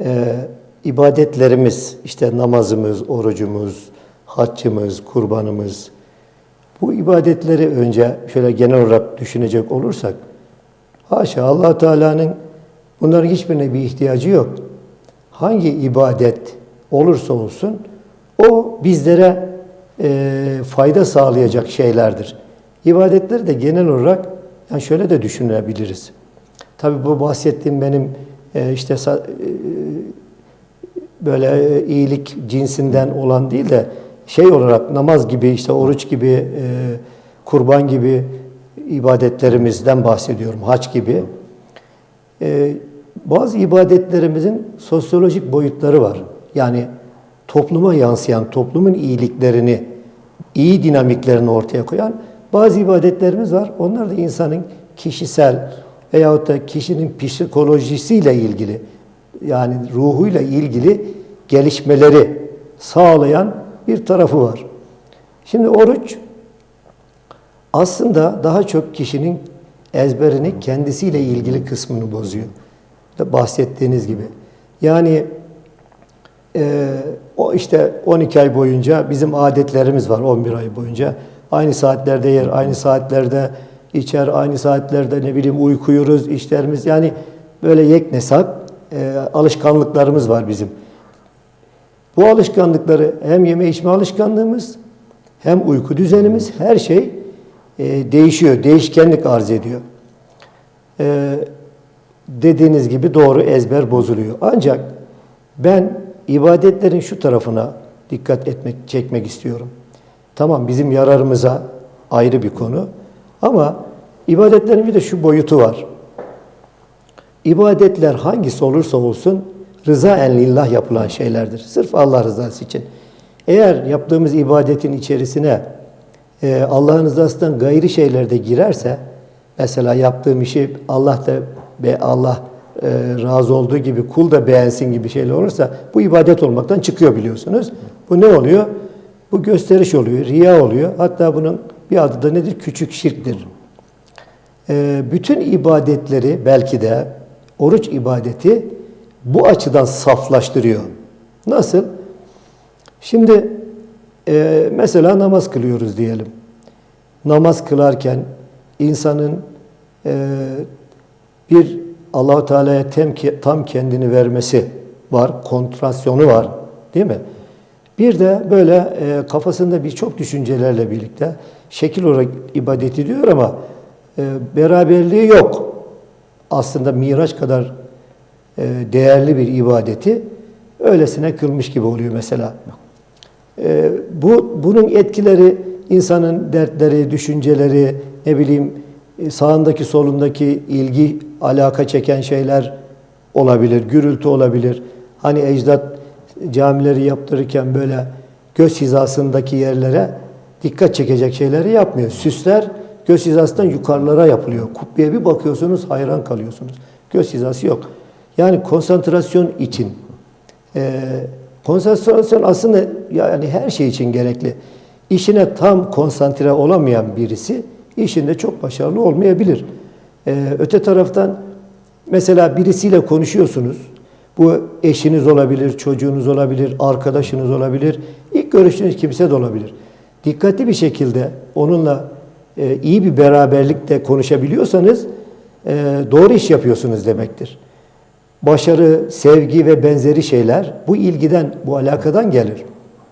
e, ibadetlerimiz, işte namazımız, orucumuz, haccımız, kurbanımız, bu ibadetleri önce şöyle genel olarak düşünecek olursak, haşa allah Teala'nın bunların hiçbirine bir ihtiyacı yok. Hangi ibadet olursa olsun, o bizlere e, fayda sağlayacak şeylerdir. İbadetleri de genel olarak yani şöyle de düşünebiliriz. Tabii bu bahsettiğim benim e, işte e, böyle e, iyilik cinsinden olan değil de şey olarak namaz gibi işte oruç gibi e, kurban gibi ibadetlerimizden bahsediyorum hac gibi. E, bazı ibadetlerimizin sosyolojik boyutları var. Yani topluma yansıyan, toplumun iyiliklerini, iyi dinamiklerini ortaya koyan bazı ibadetlerimiz var. Onlar da insanın kişisel veyahut da kişinin psikolojisiyle ilgili yani ruhuyla ilgili gelişmeleri sağlayan bir tarafı var. Şimdi oruç aslında daha çok kişinin ezberini kendisiyle ilgili kısmını bozuyor. Bahsettiğiniz gibi. Yani e, o işte 12 ay boyunca bizim adetlerimiz var 11 ay boyunca. Aynı saatlerde yer, aynı saatlerde içer, aynı saatlerde ne bileyim uykuyuruz, işlerimiz yani böyle yeknesak e, alışkanlıklarımız var bizim. Bu alışkanlıkları hem yeme içme alışkanlığımız hem uyku düzenimiz her şey e, değişiyor, değişkenlik arz ediyor. E, dediğiniz gibi doğru ezber bozuluyor. Ancak ben ibadetlerin şu tarafına dikkat etmek, çekmek istiyorum. Tamam bizim yararımıza ayrı bir konu ama ibadetlerin bir de şu boyutu var. İbadetler hangisi olursa olsun rıza en lillah yapılan şeylerdir. Sırf Allah rızası için. Eğer yaptığımız ibadetin içerisine e, Allah'ın rızasından gayri şeyler de girerse mesela yaptığım işi Allah da ve Allah e, razı olduğu gibi kul da beğensin gibi şeyler olursa bu ibadet olmaktan çıkıyor biliyorsunuz. Bu ne oluyor? Bu gösteriş oluyor, riya oluyor. Hatta bunun bir adı da nedir? Küçük şirktir. E, bütün ibadetleri belki de oruç ibadeti bu açıdan saflaştırıyor. Nasıl? Şimdi e, mesela namaz kılıyoruz diyelim. Namaz kılarken insanın e, bir Allahu Teala'ya tam, kendini vermesi var, kontrasyonu var, değil mi? Bir de böyle e, kafasında birçok düşüncelerle birlikte şekil olarak ibadet ediyor ama e, beraberliği yok. Aslında Miraç kadar e, değerli bir ibadeti öylesine kılmış gibi oluyor mesela. E, bu bunun etkileri insanın dertleri, düşünceleri, ne bileyim e, sağındaki solundaki ilgi, alaka çeken şeyler olabilir, gürültü olabilir. Hani ecdat camileri yaptırırken böyle göz hizasındaki yerlere dikkat çekecek şeyleri yapmıyor. Süsler göz hizasından yukarılara yapılıyor. Kubbeye bir bakıyorsunuz hayran kalıyorsunuz. Göz hizası yok. Yani konsantrasyon için. Ee, konsantrasyon aslında yani her şey için gerekli. İşine tam konsantre olamayan birisi işinde çok başarılı olmayabilir. Ee, öte taraftan mesela birisiyle konuşuyorsunuz. Bu eşiniz olabilir, çocuğunuz olabilir, arkadaşınız olabilir, ilk görüştüğünüz kimse de olabilir. Dikkatli bir şekilde onunla e, iyi bir beraberlikte konuşabiliyorsanız e, doğru iş yapıyorsunuz demektir. Başarı, sevgi ve benzeri şeyler bu ilgiden, bu alakadan gelir.